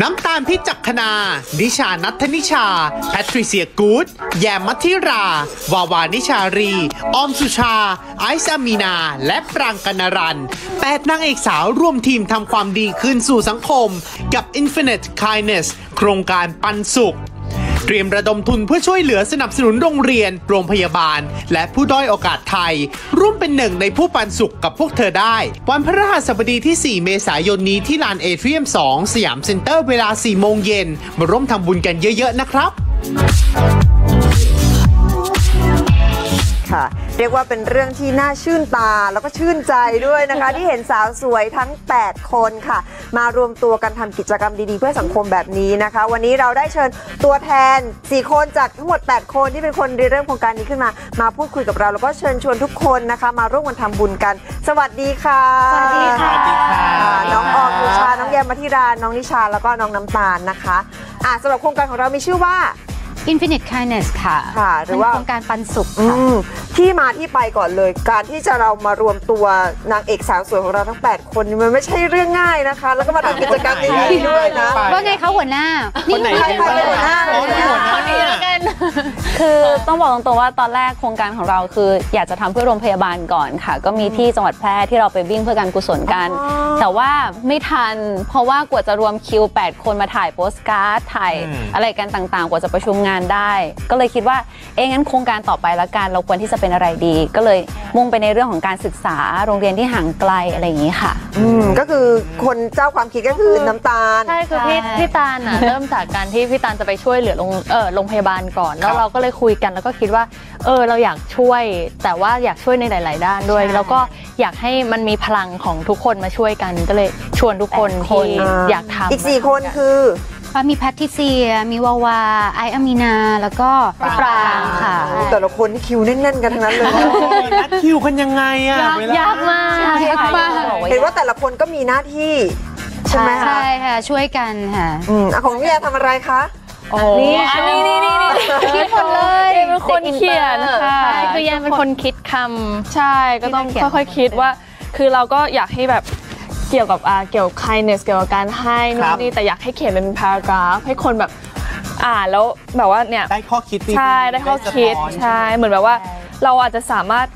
น้ำตาลพิจักคณา ดิชานัทนิชา แพทริเซียกูด แยมมัทิรา วาวานิชารี ออมสุชา ไอซ์อามีนา และปรางกนรันแปดนางเอกสาวร่วมทีมทำความดีคืนสู่สังคม กับ Infinite Kindness โครงการปันสุข เตรียมระดมทุนเพื่อช่วยเหลือสนับสนุนโรงเรียน โรงพยาบาล และผู้ด้อยโอกาสไทย ร่วมเป็นหนึ่งในผู้ปันสุขกับพวกเธอได้ วันพฤหัสบดีที่ 4 เมษายนนี้ที่ลานเอเทียม 2 สยามเซ็นเตอร์เวลา 4 โมงเย็น มาร่วมทำบุญกันเยอะ ๆ นะครับ ค่ะ เรียกว่าเป็นเรื่องที่น่าชื่นตาแล้วก็ชื่นใจด้วยนะคะ ที่เห็นสาวสวยทั้ง 8 คนค่ะ มารวมตัวกันทำกิจกรรมดีๆ เพื่อสังคมแบบนี้นะคะ วันนี้เราได้เชิญตัวแทน 4 คนจากทั้งหมด 8 คนที่เป็นคนริเริ่มโครงการนี้ขึ้นมา มาพูดคุยกับเราแล้วก็เชิญชวนทุกคนนะคะ มาร่วมกันทำบุญกัน สวัสดีค่ะสวัสดีค่ะสวัสดีค่ะน้องออมนุชาน้องแยมมัธิราน้องนิชาแล้วก็น้องน้ำตาลนะคะอะสำหรับโครงการของเรามีชื่อว่า Infinite Kindness ค่ะค่ะหรือว่า เป็นโครงการปันสุขอืค่ะมที่มาที่ไปก่อนเลย การที่จะเรามารวมตัวนางเอกสาวสวยของเราทั้ง 8 คนนี่มันไม่ใช่เรื่องง่ายนะคะ แล้วก็มาทำกิจกรรมดีๆด้วยนะ ว่าไงคะหัวหน้าคนไหน ใครใครเป็นหัวหน้าอ๋อเป็นหัวหน้าเนี่ย คือต้องบอกตรงๆว่าตอนแรกโครงการของเราคืออยากจะทำเพื่อโรงพยาบาลก่อนค่ะ ก็มีที่จังหวัดแพร่ที่เราไปวิ่งเพื่อการกุศลกันอ๋อแต่ว่าไม่ทัน เพราะว่ากว่าจะรวมคิว 8 คนมาถ่ายโปสการ์ดถ่ายอืมอะไรกันต่างๆ กว่าจะประชุมงานได้ ก็เลยคิดว่าเอ๊ะงั้นโครงการต่อไปละกันเราควรที่จะเป็นอะไรดี ก็เลยมุ่งไปในเรื่องของการศึกษาโรงเรียนที่ห่างไกลอะไรอย่างนี้ค่ะ อืมก็คือคนเจ้าความคิดก็คือน้ำตาล ใช่คือพี่ใช่พี่ตาลน่ะ เริ่มจากการที่พี่ตาลจะไปช่วยเหลือโรงเออโรงพยาบาลก่อน แล้ครัวบเราก็เลยคุยกันแล้วก็คิดว่า เออเราอยากช่วย แต่ว่าอยากช่วยในหลาย ๆ ด้านด้วย แล้วก็อยากให้มันมีพลังของทุกคนมาช่วยกันก็เลยชวนทุกคนแปดคที่นอยากทำ อีก4คนคือก็ มีแพทริเซีย มีวาวา ไออามีนา แล้วก็ปรางค่ะ แต่ละคนนี่คิวแน่นๆกันทั้งนั้นเลยนะนัดคิวกันยังไงอะเวลยากมากยากมากเห็นว่าแต่ละคนก็มีหน้าที่ใช่ไหมคะใช่ค่ะ ช่วยกันค่ะอืมอะของพี่แอร์ทำอะไรคะโอ้นี่อันนี้นี่นี่นี่คิดหมดเลยเป็นคนเขียนค่ะใช่คือแยมเป็นคนคิดคำใช่ก็ต้องที่นักเขียนค่อยๆคิดว่า คือเราก็อยากให้แบบ เกี่ยวกับอ่าเกี่ยวกับ kindness เกี่ยวกับการให้นู่ครันบนี่แต่อยากให้เขียนเป็น paragraph ให้คนแบบอ่านแล้วแบบว่าเนี่ย ได้ข้อคิดดีๆใช่ได้ข้อคิดสะท้อนใช่เหมือนแบบว่า เราอาจจะสามารถ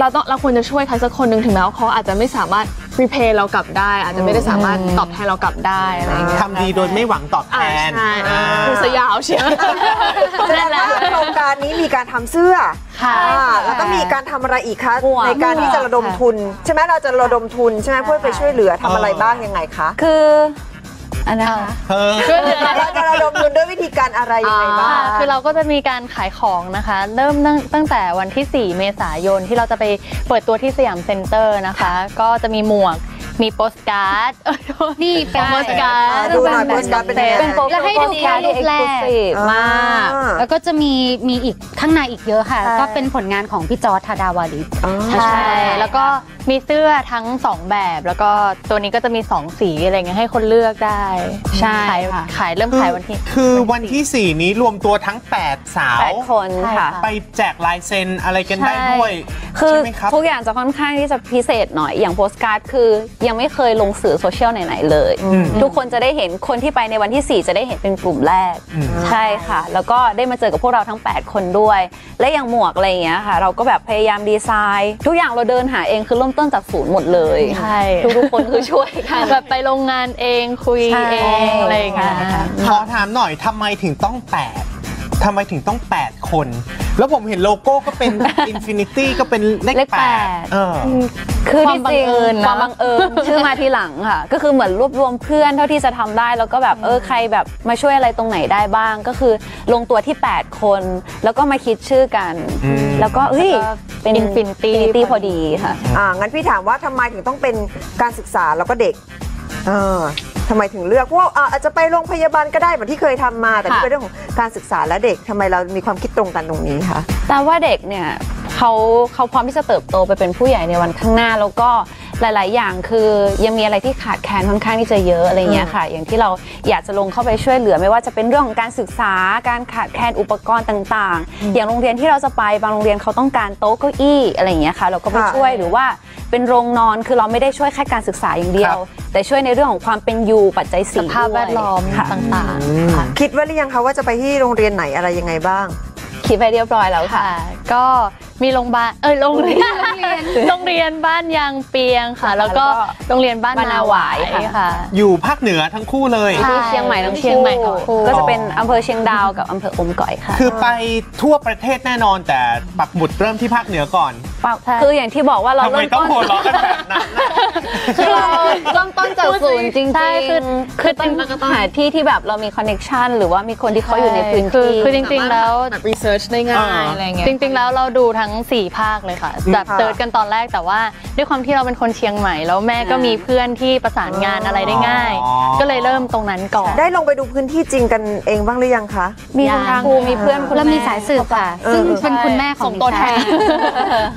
เราต้องเราควรจะช่วยใครสักคนหนึ่งถึงแม้ว่าเขาอาจจะไม่สามารถ repay เรากลับได้ อาจจะไม่ได้สามารถตอบแทนเรากลับได้อะไรอย่างเงี้ยทำดีโดยไม่หวังตอบแทอ่านใช่อ่าคือสยาวเชียวแสดงว่าโครงการนี้มีการทำเสื้อค่ะอ่าแล้วก็มีการทำอะไรอีกคะหมวกในการที่จะระดมทุน ใช่ไหมเราจะระดมทุนใช่ไหมเพื่อไปช่วยเหลือทำอะไรบ้างยังไงคะคือ อันนะคะเออเราจะระดมทุนด้วยวิธีการอะไรยังไงบ้างค่ะคือเราก็จะมีการขายของนะคะ เริ่มตั้งตั้งแต่วันที่ 4 เมษายนที่เราจะไปเปิดตัวที่สยามเซ็นเตอร์นะคะ ก็จะมีหมวก มีโปสการ์ดเอ้ยนี่เป็นโปสการ์ดอ่าดูหน่อยโปสการ์ดเป็นยังไงเป็นโปรแล้วให้ดูแค่รูปแรก exclusive มาก อ่า แล้วก็จะมีมีอีกข้างในอีกเยอะค่ะ ใช่ ก็เป็นผลงานของพี่จอร์จธาดาวาริศ อ๋อ ใช่ แล้วก็มีเสื้อทั้ง 2 แบบ แล้วก็ตัวนี้ก็จะมี 2 สีอะไรเงี้ยให้คนเลือกได้ใช่ขายค่ะ ขายเริ่มขายวันที่ คือวันที่ 4 นี้รวมตัวทั้ง 8 สาว แปดคนค่ะ ไปแจกลายเซ็นอะไรกันได้ด้วย คือใช่ไหมครับ ทุกอย่างจะค่อนข้างที่จะพิเศษหน่อยอย่างโปสการ์ดคือยังไม่เคยลงสื่อโซเชียลไหนๆเลย ทุกคนจะได้เห็นคนที่ไปในวันที่ 4 จะได้เห็นเป็นกลุ่มแรกอืมใช่ค่ะ แล้วก็ได้มาเจอกับพวกเราทั้ง 8 คนด้วย และอย่างหมวกอะไรอย่างเงี้ยค่ะ เราก็แบบพยายามดีไซน์ ทุกอย่างเราเดินหาเองคือเริ่มต้นจากศูนย์หมดเลยใช่ทุกๆคนคือช่วยกันแบบไปโรงงานเองคุยใช่เองอะไรอย่างเงี้ยขอถามหน่อยทำไมถึงต้อง 8ทำไมถึงต้อง 8 คน แล้วผมเห็นโลโก้ก็เป็น Infinity ก็เป็นเลขเลขแปด8เออ คือความที่จริงบังเอิญนะ ความบังเอิญชื่อมาทีหลังค่ะ ก็คือเหมือนรวบรวมเพื่อนเท่าที่จะทำได้แล้วก็แบบเออใครแบบมาช่วยอะไรตรงไหนได้บ้าง ก็คือลงตัวที่ 8 คน แล้วก็มาคิดชื่อกัน อืม แล้วก็เฮ้ยเป็น Infinity Infinity พอดีค่ะ อ่างั้นพี่ถามว่าทำไมถึงต้องเป็นการศึกษาแล้วก็เด็กเออ ทำไมถึงเลือกเพราะว่าอ่าอาจจะไปโรงพยาบาลก็ได้เหมือนที่เคยทำมา แต่ที่ค่ะ เป็นเรื่องของการศึกษาและเด็กทำไมเรามีความคิดตรงกันตรงนี้คะแต่ว่าเด็กเนี่ยเขาเขาพร้อมที่จะเติบโตไปเป็นผู้ใหญ่ในวันข้างหน้า แล้วก็ หลาย ๆ อย่างคือยังมีอะไรที่ขาดแคลนค่อนข้างที่จะเยอะอะไรเงี้ยค่ะ อย่างที่เราอยากจะลงเข้าไปช่วยเหลือไม่ว่าจะเป็นเรื่องของการศึกษาการขาดแคลนอุปกรณ์ต่าง ๆ อย่างโรงเรียนที่เราจะไปบางโรงเรียนเขาต้องการโต๊ะเก้าอี้อะไรอย่างเงี้ยค่ะ เราก็ไปค่ะช่วยหรือว่าเป็นโรงนอนคือเราไม่ได้ช่วยแค่การศึกษาอย่างเดียว แต่ช่วยในเรื่องของความเป็นอยู่ปัจจัยสสี่ภาพแวดล้อมค่ะต่างๆค่ะคิดไว้หรือยังคะว่าจะไปที่โรงเรียนไหนอะไรยังไงบ้าง คิดไปเรียบร้อยแล้วค่ะค่ะก็ มีโรงพยาบาลเออโรงเรียนโรงเรียนบ้านยางเปียงค่ะ แล้วก็แล้วก็โรงเรียนบ้านบ้านนานาหหวาวายยค่ะ อยู่ภาคเหนือทั้งคู่เลยใช่ที่เชียงใหม่ทั้งเชียงใหม่คู่ทั้งคู่ก็จะเป็นอำเภอเชียงดาวกับอำเภออมก่อยค่ะ คือไปทั่วประเทศแน่นอนแต่ปักหมุดเริ่มที่ภาคเหนือก่อนคืออย่างที่บอกว่าเราทำไมเริ่มต้องต้นหัวเราะกันแบบนั้นน่ะ คือเราเริ่มต้นจากศูนย์จริงๆ ใช่คือคือต้องหาที่ที่แบบเรามีคอนเน็ชันหรือว่ามีคนที่เขาอยู่ในพื้นคือที่ คือจริงๆแล้ว แบบรีเสิร์ชได้ง่ายอะไรเงี้ย จริงๆ แล้วเราดูทั้ง 4 ภาคเลยค่ะแบบค่ะ เติร์ดกันตอนแรกแต่ว่าด้วยความที่เราเป็นคนเชียงใหม่ แล้วแม่ก็มีเพื่อนที่ประสานงานอะไรได้ง่าย อ๋อ ก็เลยเริ่มตรงนั้นก่อน ได้ลงไปดูพื้นที่จริงกันเองบ้างหรือยังคะ มีคุณครูมีเพื่อนคุณเราแมีสายสืบค่ะเออซึ่งเป็นคุณแม่ของส่งตัวแทน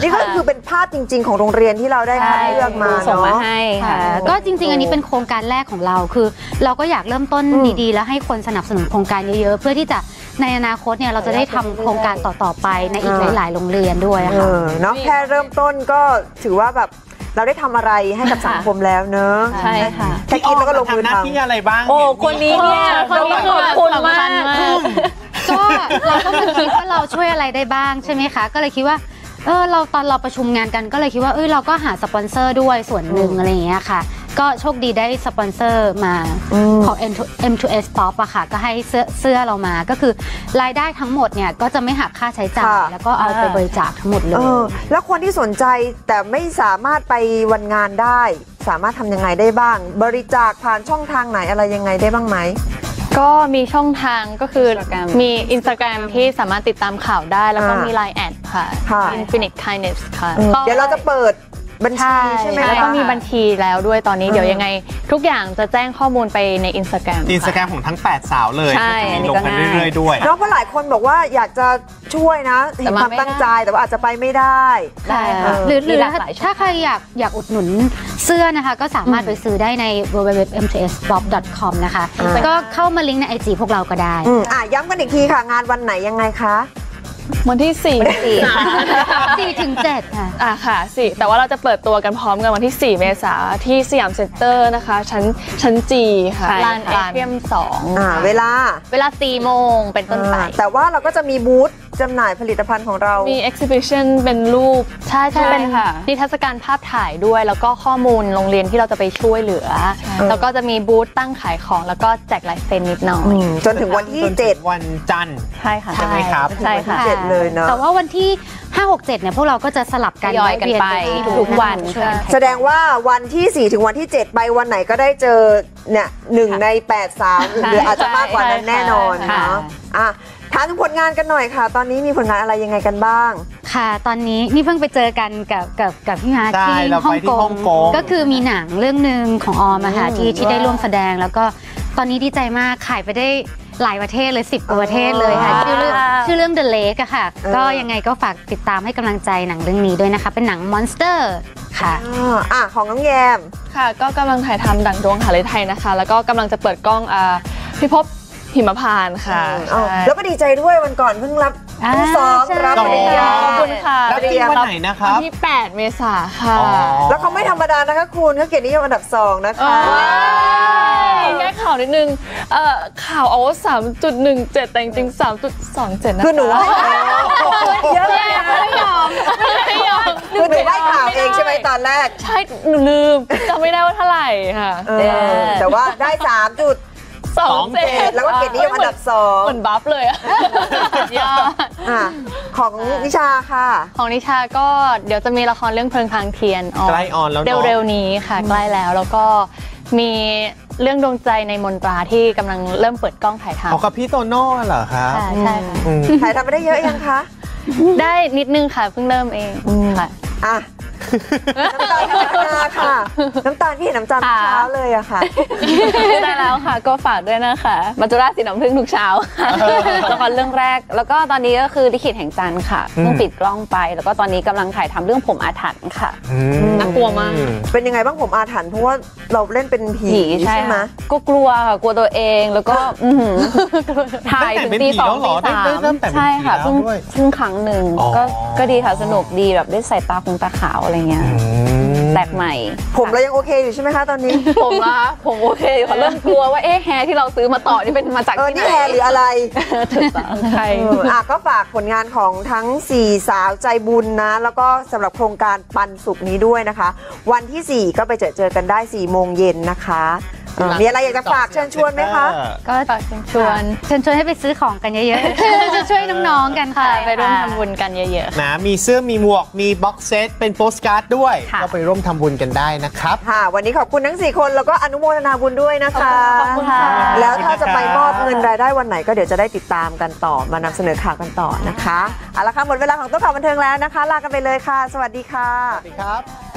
นี่ก็คือเป็นภาพจริง ๆ ของโรงเรียนที่เราได้คัดเลือกมาส่งมาเนาะ ให้ค่ะ ค่ะก็จริง ๆ อันนี้เป็นโครงการแรกของเราคือ เราก็อยากเริ่มต้นอืม ดีๆ แล้วให้คนสนับสนุนโครงการเยอะๆ เพื่อที่จะในอนาคตเนี่ยเราจะได้ทำโครงการต่อๆไปในอีกหลายๆ โรงเรียนด้วยอะเอค่ะ อเนาะแค่เริ่มต้นก็ถือว่าแบบเราได้ทำอะไรให้กับสังคมแล้วเนอะใช่ค่ะ แค่คิดแล้วก็ลงมือทำหน้าทำ ที่อะไรบ้างโอ้เห็คนนี้เนี่ยคนนี้คือขอบคุณมาสำคัญกมาก ก็เราก็มาคิดว่าเราช่วยอะไรได้บ้างใช่ไหมคะ ก็เลยคิดว่า เออเราตอนเราประชุมงานกันก็เลยคิดว่าเออเราก็หาสปอนเซอร์ด้วยส่วนหนึ่งอะไรอย่างเงี้ยค่ะ ก็โชคดีได้สปอนเซอร์มาของ M2S Pop อะค่ะ ก็ให้เสื้อเสื้อเรามาก็คือรายได้ทั้งหมดเนี่ยก็จะไม่หักค่าใช้จ่ายค่ะ แล้วก็เอาไปบริจาคทั้งหมดเลเอย อแล้วคนที่สนใจแต่ไม่สามารถไปวันงานได้ สามารถทำยังไงได้บ้าง บริจาคผ่านช่องทางไหนอะไรยังไงได้บ้างไหม ก็มีช่องทางก็คือ Instagram มี Instagram ที่สามารถติดตามข่าวได้ แล้วก็อ่ามีมี Line แอดค่ะ ค่ะ Infinite Kindness ค่ะเออก็เดี๋ยวเราจะเปิด บัญชีใช่ใช่ไหมแล้วก็คะมีบัญชีแล้วด้วยตอนนี้เดี๋ยวยังไง ทุกอย่างจะแจ้งข้อมูลไปใน Instagram อินสตาแกรมของทั้ง 8 สาวเลยใช่อันนี้ลงก็กันง่ายเรื่อยๆด้วยน้องเพราะหลายคนบอกว่าอยากจะช่วยนะเห็นแต่คมาวามไม่ตั้งได้ใจแต่ว่าอาจจะไปไม่ได้ได้ค่ะหรือหรือมีหลากถ้าหลายช่องถ้าใครอยากอยากอุดหนุนเสื้อนะคะก็สามารถไปซื้อได้ใน www.mtspop.com นะคะอ่าก็เข้ามาลิงก์ในไอจีพวกเราก็ได้อืมอะย้ำกันอีกทีค่ะ งานวันไหนยังไงคะ วันที่4ี่สี่ค่ะสี่ถึงเจ็ดค่ะอะค่ะสี่แต่ว่าเราจะเปิดตัวกันพร้อมกันวันที่ 4 เมษาที่สยามเซ็นเตอร์นะคะ ชั้นชั้นจีค่ะใช่ลานเอเทียมสองอ่าเวลาเวลา4โมงเป็นต้นไปอ่าแต่ว่าเราก็จะมีบูธ จำหน่ายผลิตภัณฑ์ของเรา มี exhibition เป็นรูปใช่ใช่ใช่เป็นค่ะ นิทรรศการภาพถ่ายด้วย แล้วก็ข้อมูลโรงเรียนที่เราจะไปช่วยเหลือ แล้วก็จะมีบูธตั้งขายของ แล้วก็แจกลายเซ็นนิดหน่อยอืมจนถึงวันที่จนถึงวันจันทร์ใช่ค่ะใช่ไหมครับใช่ค่ะเจ็ดเลยเนอะแต่ว่าวันที่ 5 6 7เนี่ยพวกเราก็จะสลับกันทยอยกันไปแวะเวียทุกๆวันช่วยกัน แสดงว่าวันที่ 4 ถึงวันที่ 7 ไปวันไหนก็ได้เจอเนี่ยหนึ่งใน 8 สาวหรืออาจจะมากกว่านั้นแน่นอนค่ะเนาะอะถามถึงผลงานกันหน่อยค่ะ ตอนนี้มีผลงานอะไรยังไงกันบ้าง ค่ะ ตอนนี้นี่เพิ่งไปเจอกันกับกับกับพี่มาร์คใช่ที่เราไปฮ่องที่กฮ่องกงก็คือมีหนังเรื่องหนึ่งของออมอะค่ะที่ที่ได้ร่วมแสดงแล้วก็ตอนนี้ดีใจมากขายไปได้หลายประเทศเลย 10กว่าประเทศเลยค่ะอ๋อชื่อเรื่องชื่อเรื่อง The Lake อะค่ะ เออ ก็ยังไงก็ฝากติดตามให้กำลังใจหนังเรื่องนี้ด้วยนะคะ เป็นหนัง Monster ค่ะอ่าอะของน้องแยม ค่ะก็กำลังถ่ายทำดั่งดวงหาเลยไทยนะคะ แล้วก็กำลังจะเปิดกล้องอ่าพิภพ หิมพานต์ค่ะอ้าวใช่แล้วก็ดีใจด้วยวันก่อนเพิ่งรับอ่าเพิ่งซ้อมใช่ รับปริญญาขอบคุณค่ะแล้วจริงวันไหนนะครับ วันที่ 8 เมษาค่ะอ๋อ แล้วเขาไม่ธรรมดานะคะคุณเขาเกียรตินิยมอันดับ2นะคะ แก้ข่าวนิดนึงเอ่อข่าวเอาสามจุดหนึ่งเจ็ดแต่จริงๆสามจุดสองเจ็ดนะคะคือหนูให้เยอะเลยอะไม่ยอมไม่ยอมคือหนูให้ข่าวเองใช่ไหมตอนแรก ใช่หนูลืมจำไม่ได้ว่าเท่าไหร่ค่ะ เออ แต่ว่าได้ 3 จุด สองเจ็ดแล้วก็เกียรตินิยมอันดับเหมือนบัฟเลยอะยอด2อะของนิชาค่ะ ของนิชาก็เดี๋ยวจะมีละครเรื่องเพลิงทางเทียนออนใกล้ออนแล้วเนอะเร็วๆนี้ค่ะ ใกล้แล้วแล้วก็มีเรื่องดวงใจในมนตราที่กำลังเริ่มเปิดกล้องถ่ายทำเอากับพี่โตโน่เหรอครับค่ะใช่ค่ะอืมถ่ายทำไปได้เยอะยังคะ ได้นิดนึงค่ะเพิ่งเริ่มเองค่ะอะ น้ำตาลพัฒนาค่ะ น้ำตาลพี่เห็นน้ำตาลค่ะเช้าเลยอะค่ะได้แล้วค่ะ ก็ฝากด้วยนะคะมัจจุราชสีน้ำผึ้งทุกเช้าค่ะละครเรื่องแรก แล้วก็ตอนนี้ก็คือลิขิตแห่งจันทร์ค่ะเพิ่งปิดกล้องไป แล้วก็ตอนนี้กำลังถ่ายทำเรื่องผมอาถรรพ์ค่ะน่ากลัวมากเป็นยังไงบ้างผมอาถรรพ์เพราะว่าเราเล่นเป็นผีผีใช่ไหมค่ะก็กลัวค่ะกลัวตัวเองแล้วก็อื้อหือถ่ายถึงตีสองตั้งแต่เป็นผีแล้วเหรอได้ตีสามได้เริ่มแต่เป็นใช่ค่ะผีแล้วเพิ่งด้วยเพิ่งครั้งหนึ่งอ๋อก็ก็ดีค่ะสนุกดีแบบได้ใส่ตาคงตาขาวอะไรเงี้ยแปลกใหม่ ผมเรายังโอเคอยู่ใช่ไหมคะตอนนี้ ผมนะคะผมโอเคค่ะเริ่มกลัวว่าเอ๊ะแฮร์ที่เราซื้อมาต่อนี่เป็นมาจากเออที่นี่ไหนแฮร์หรืออะไรถูกต้องใช่เอออะก็ฝากผลงานของทั้ง 4 สาวใจบุญนะ แล้วก็สำหรับโครงการปันสุขนี้ด้วยนะคะ วันที่ 4 ก็ไปเจอเจอกันได้4โมงเย็นนะคะเออมีอะไรอยากจะฝากเชิญชวนไหมคะ ก็ฝากเชิญชวนเชิญชวนให้ไปซื้อของกันเยอะๆ จะช่วยน้องๆกันค่ะค่ะไปร่วมทำบุญกันเยอะๆนะมีเสื้อมีหมวกมีบ็อกเซตเป็นโปสการ์ดด้วย ค่ะ ก็ไปร่วมทำบุญกันได้นะครับ ค่ะวันนี้ขอบคุณทั้ง 4 คนแล้วก็อนุโมทนาบุญด้วยนะคะ ขอบคุณค่ะ แล้วถ้าจะไปมอบเงินรายได้วันไหนก็เดี๋ยวจะได้ติดตามกันต่อมานำเสนอข่าวกันต่อนะคะเอาละค่ะหมดเวลาของโต๊ะข่าวบันเทิงแล้วนะคะ ลากันไปเลยค่ะ สวัสดีค่ะ สวัสดีครับ